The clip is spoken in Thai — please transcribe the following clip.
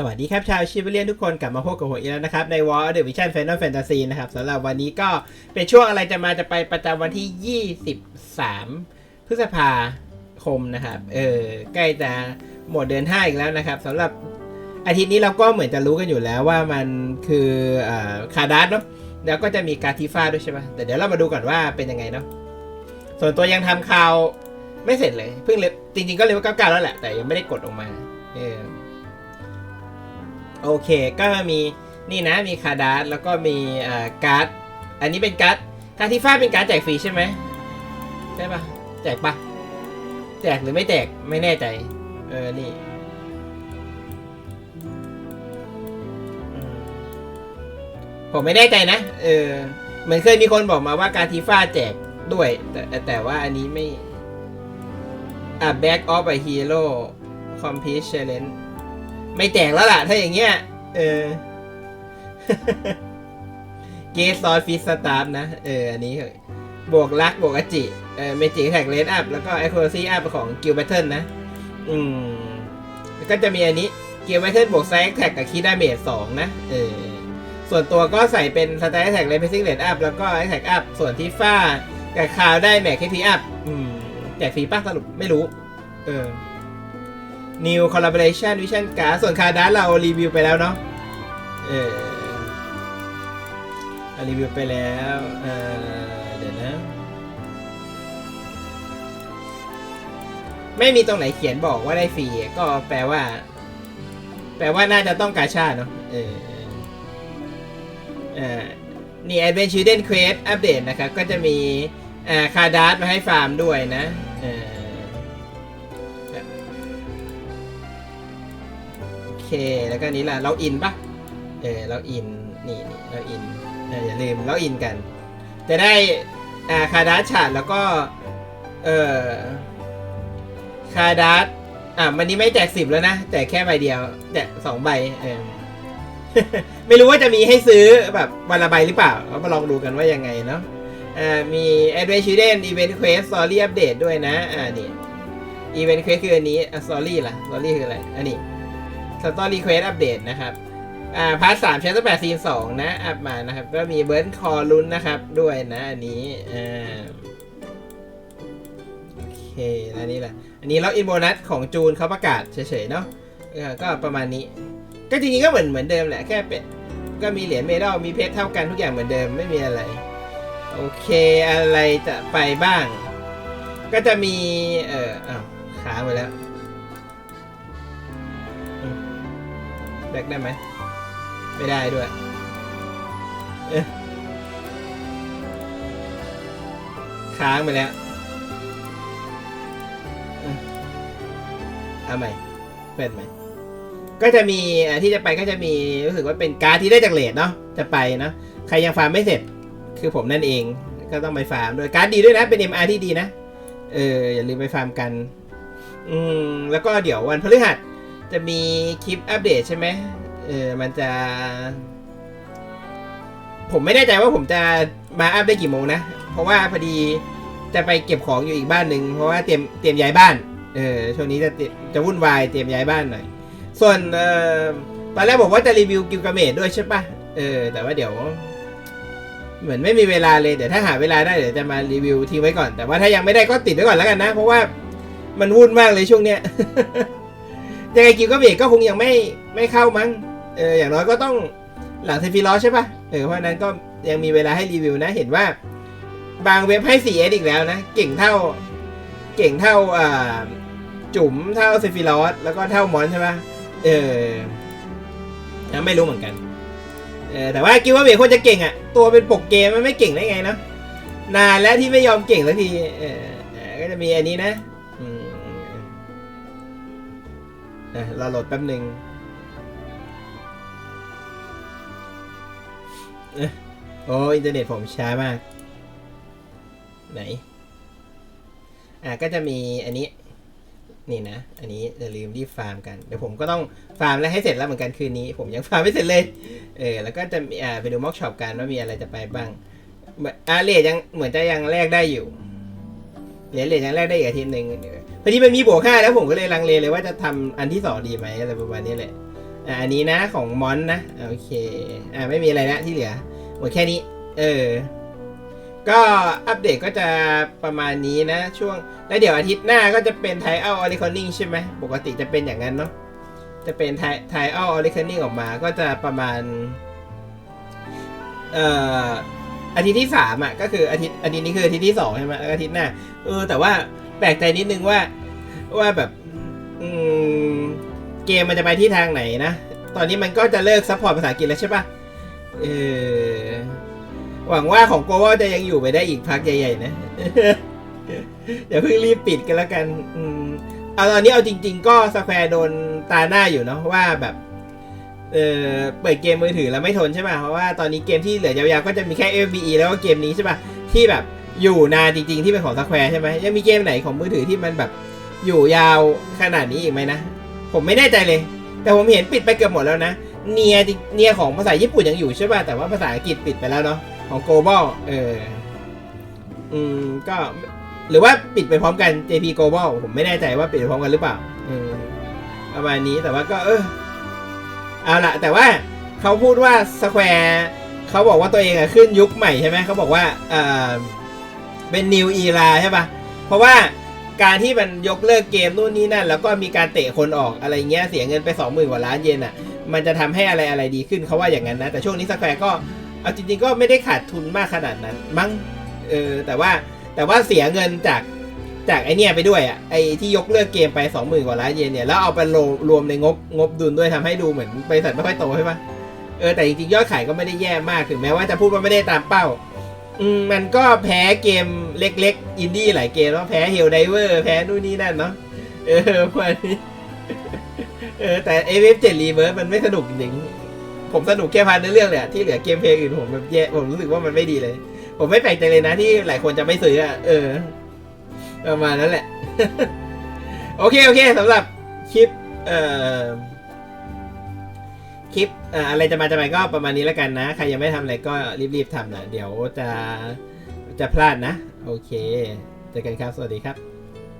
สวัสดีครับชาวชิบเลียนทุกคนกลับมาพบกับผมอีกแล้วนะครับ ใน War of the Vision Final Fantasy นะครับสำหรับวันนี้ก็เป็นช่วงอะไรจะมาจะไปประจำวันที่ 23 พฤษภาคมนะครับ เออใกล้จะหมดเดือน5อีกแล้วนะครับสำหรับอาทิตย์นี้เราก็เหมือนจะรู้กันอยู่แล้วว่ามันคืออ่าคาดัสเนาะแล้วก็จะมีการทิฟ้าด้วยใช่ปะแต่เดี๋ยวเรามาดูก่อนว่าเป็นยังไงเนาะส่วนตัวยังทำข่าวไม่เสร็จเลยเพิ่งเลยจริง ๆ ก็เลยว่าเก้าแล้วแหละแต่ยังไม่ได้กดออกมาเออ โอเคก็มีนี่นะมีคาร์ดาร์แล้วก็มีการ์ด อันนี้เป็นการ์ดการที่ฟ้าเป็นการ์ดแจกฟรีใช่ไหมใช่ปะแจกปะแจกหรือไม่แจกไม่แน่ใจ เออนี่ผมไม่แน่ใจนะ เออ เหมือนเคยมีคนบอกมาว่าการทีฟ้าแจกด้วย แต่แต่ว่าอันนี้ไม่ อะ back of a hero complete challenge ไม่แจกแล้วล่ะ ถ้าอย่างเงี้ย เออ เกสซอยฟิสตาร์นะ เออ อันนี้บวกลักบวกอจิ เออเมจิแท็กเลนอัพ แล้วก็ a c ค u r a c y up ของกิลแบทเทิลนะ อืม แล้วก็จะมีอันนี้กิลแบทเทิลบวกไซแท็กกับคีดาเมจสองนะ เออ ส่วนตัวก็ใส่เป็นสไตล์แท็กเลนเพซิ่งเลนอัพ แล้วก็แท็กอัพ ส่วนที่ฟ้ากับคาวได้แม็กเคพีอัพ อืมแจกฟรีป่ะสรุปไม่รู้ เออ New Collaboration Vision Card ส่วนคาร์ดัสเรารีวิวไปแล้วเนาะเออรีวิวไปแล้วเออเดี๋ยวนะ ไม่มีตรงไหนเขียนบอกว่าได้ฟรีก็แปลว่า แปลว่าน่าจะต้องกาชาเนาะเออเออนี่ Advent Children Quest อัปเดตนะครับ ก็จะมีอ่าคาร์ดัสมาให้ฟาร์มด้วยนะเออ เค แล้วก็นี้แหละเราอินปะเออเราอินนี่นี่เราอินเอออย่าลืมเราอินกัน จะได้อ่าคาดัสฉาดแล้วก็เออคาดัสอะวันนี้ไม่แจกสิบแล้วนะแจกแค่ใบเดียวแจกสองใบเออไม่รู้ว่าจะมีให้ซื้อแบบวันละใบหรือเปล่าเรามาลองดูกันว่ายังไงเนาะอ่ามี Adventure Children Event Quest Story Update ด้วยนะอ่านี่ Event Quest คืออันนี้อะ Story ล่ะ Story คืออะไรอันนี้ Story Quest Update นะครับ อ่า พาร์ทสามชั้นแปดซีนสองนะ อัพมานะครับ ก็มีเบิร์นคอลุ้นนะครับด้วยนะอันนี้ อ่า โอเคแล้วนี่แหละ อันนี้ล็อกอินโบนัสของจูนเขาประกาศเฉยๆเนาะก็ประมาณนี้ ก็จริงๆก็เหมือนเหมือนเดิมแหละ แค่เป็น ก็มีเหรียญเมดัลมีเพชรเท่ากันทุกอย่างเหมือนเดิมไม่มีอะไร โอเคอะไรจะไปบ้าง ก็จะมี เอ่ออ้าวค้างไปแล้ว แบกได้ไหม ไม่ได้ด้วย เอ๊ะค้างไปแล้วเอ๊ะเอาใหม่เป็นไหมก็จะมีที่จะไปก็จะมีรู้สึกว่าเป็นการ์ดที่ได้จากเลดเนาะจะไปเนาะใครยังฟาร์มไม่เสร็จ คือผมนั่นเองก็ต้องไปฟาร์มด้วยการ์ดดีด้วยนะเป็น MR ที่ดีนะ เอออย่าลืมไปฟาร์มกัน อืมแล้วก็เดี๋ยววันพฤหัส จะมีคลิปอัปเดตใช่ไหมเออมันจะ ผมไม่แน่ใจว่าผมจะมาอัปได้กี่โมงนะ เพราะว่าพอดีจะไปเก็บของอยู่อีกบ้านหนึ่งเพราะว่าเตรียมเตรียมย้ายบ้าน เออช่วงนี้จะเต็มจะวุ่นวายเตรียมย้ายบ้านหน่อย ส่วนเออตอนแรกบอกว่าจะรีวิวกิลกาเมดด้วยใช่ปะเออแต่ว่าเดี๋ยว เหมือนไม่มีเวลาเลยเดี๋ยวถ้าหาเวลาได้เดี๋ยวจะมารีวิวทิ้งไว้ก่อน แต่ว่าถ้ายังไม่ได้ก็ติดไว้ก่อนแล้วกันนะ เพราะว่ามันวุ่นมากเลยช่วงเนี้ย ยังไงกิลกาเมดก็คงยังไม่ไม่เข้ามั้งเอออย่างน้อยก็ต้องหลังเซฟิลอสใช่ปะเออเพราะนั้นก็ยังมีเวลาให้รีวิวนะเห็นว่า บางเว็บให้ 4S อีกแล้วนะ เก่งเท่า เก่งเท่าอ่าจุ๋มเท่าเซฟิลอสแล้วก็เท่ามอนใช่ปะเออยังไม่รู้เหมือนกันเออแต่ว่าคิดว่าเบโคจะเก่งอะ่ะตัวเป็นปกเกมมันไม่เก่งได้ไงเนาะนานแล้วที่ไม่ยอมเก่งสักทีเออเออก็จะมีอันนี้นะ อืมเราโหลดแป๊บหนึ่งเอ้ยโอ้อินเทอร์เน็ตผมช้ามาก ไหน อะก็จะมีอันนี้ นี่นะ อันนี้อย่าลืมรีบฟาร์มกัน เดี๋ยวผมก็ต้องฟาร์มแล้วให้เสร็จแล้วเหมือนกันคืนนี้ ผมยังฟาร์มไม่เสร็จเลย เออ แล้วก็จะอ่าไปดูม็อกช็อปกันว่ามีอะไรจะไปบ้างอ่าเลดยังเหมือนจะยังแลกได้อยู่ เหรียญเลดยังแลกได้อีกอาทิตย์หนึ่งพอดีมันมีบวกห้าแล้วผมก็เลยลังเลเลยว่าจะทำอันที่สองดีไหมอะไรประมาณนี้แหละอะอันนี้นะของมอนนะโอเคอ่าไม่มีอะไรละที่เหลือหมดแค่นี้ เออ ก็อัปเดตก็จะประมาณนี้นะ ช่วงแล้วเดี๋ยวอาทิตย์หน้าก็จะเป็นไทเอาออริคอนนิ่งใช่ไหมปกติจะเป็นอย่างนั้นเนาะจะเป็นไทไทเอาออริคอนิ่งออกมาก็จะประมาณ เอ่อ อาทิตย์ที่สามอะก็คืออาทิตย์อาทิตย์นี้คืออาทิตย์ที่สองใช่ไหมแล้วอาทิตย์หน้าเออแต่ว่าแปลกใจนิดนึงว่าว่าแบบอืมเกมมันจะไปที่ทางไหนนะ ตอนนี้มันก็จะเลิกซัพพอร์ตภาษาอังกฤษแล้วใช่ปะเออหวังว่าของโกว่าจะยังอยู่ไปได้อีกพักใหญ่ๆนะ เดี๋ยวเพิ่งรีบปิดกันแล้วกัน อืมเอาตอนนี้เอาจริง ๆ ก็สแควร์โดนตาหน้าอยู่เนาะว่าแบบ เออเปิดเกมมือถือแล้วไม่ทนใช่ป่ะเพราะว่าตอนนี้เกมที่เหลือยาวๆก็จะมีแค่ FBE แล้วก็เกมนี้ใช่ป่ะที่แบบอยู่นานจริงๆที่เป็นของสแควร์ใช่ไหมยังมีเกมไหนของมือถือที่มันแบบอยู่ยาวขนาดนี้อีกไหมนะ ผมไม่แน่ใจเลย แต่ผมเห็นปิดไปเกือบหมดแล้วนะเนียเนียของภาษาญี่ปุ่นยังอยู่ใช่ป่ะแต่ว่าภาษาอังกฤษปิดไปแล้วเนาะของ global เอออืมก็หรือว่าปิดไปพร้อมกัน JP global ผมไม่แน่ใจว่าปิดไปพร้อมกันหรือเปล่าเออประมาณนี้แต่ว่าก็เออ เอาละแต่ว่าเขาพูดว่า Square เขาบอกว่าตัวเองอะขึ้นยุคใหม่ใช่ไหมเขาบอกว่าเออเป็น new era ใช่ป่ะเพราะว่าการที่มันยกเลิกเกมนู่นนี่นั่น แล้วก็มีการเตะคนออกอะไรเงี้ยเสียเงินไปสองหมื่นกว่าล้านเยนอะมันจะทำให้อะไรอะไรดีขึ้นเขาว่าอย่างนั้นนะ แต่ช่วงนี้สแควร์ก็เอาจริงๆก็ไม่ได้ขาดทุนมากขนาดนั้นมั้งเออแต่ว่าแต่ว่าเสียเงินจาก จากไอเนี้ยไปด้วยอะไอที่ยกเลิกเกมไปสองหมื่นกว่าล้านเยนเนี่ยแล้วเอาไปรวมรวมในงบงบดุลด้วยทำให้ดูเหมือนบริษัทไม่ค่อยโตใช่ปะเออแต่จริงๆ ยอดขายก็ไม่ได้แย่มากถึงแม้ว่าจะพูดว่าไม่ได้ตามเป้าอืมมันก็แพ้เกมเล็กๆ อินดี้หลายเกมแล้วแพ้เฮลไดเวอร์แพ้นู่นนี่นั่นเนาะเออวันนี้เออแต่เอฟเจ็ดรีเวิร์สมันไม่สนุกจริงผมสนุกแค่พาร์ทเรื่องเลยที่เหลือเกมเพลย์อื่นผมแบบแย่ผมรู้สึกว่ามันไม่ดีเลย ผมไม่แปลกใจเลยนะที่หลายคนจะไม่ซื้ออะเออ ประมาณนั้นแหละ โอเค โอเคสำหรับคลิป เอ่อ คลิปเอ่ออะไรจะมาจะไปก็ประมาณนี้แล้วกันนะ ใครยังไม่ทำอะไรก็รีบๆทำนะ เดี๋ยวจะจะพลาดนะ โอเค เจอกันครับ สวัสดีครับ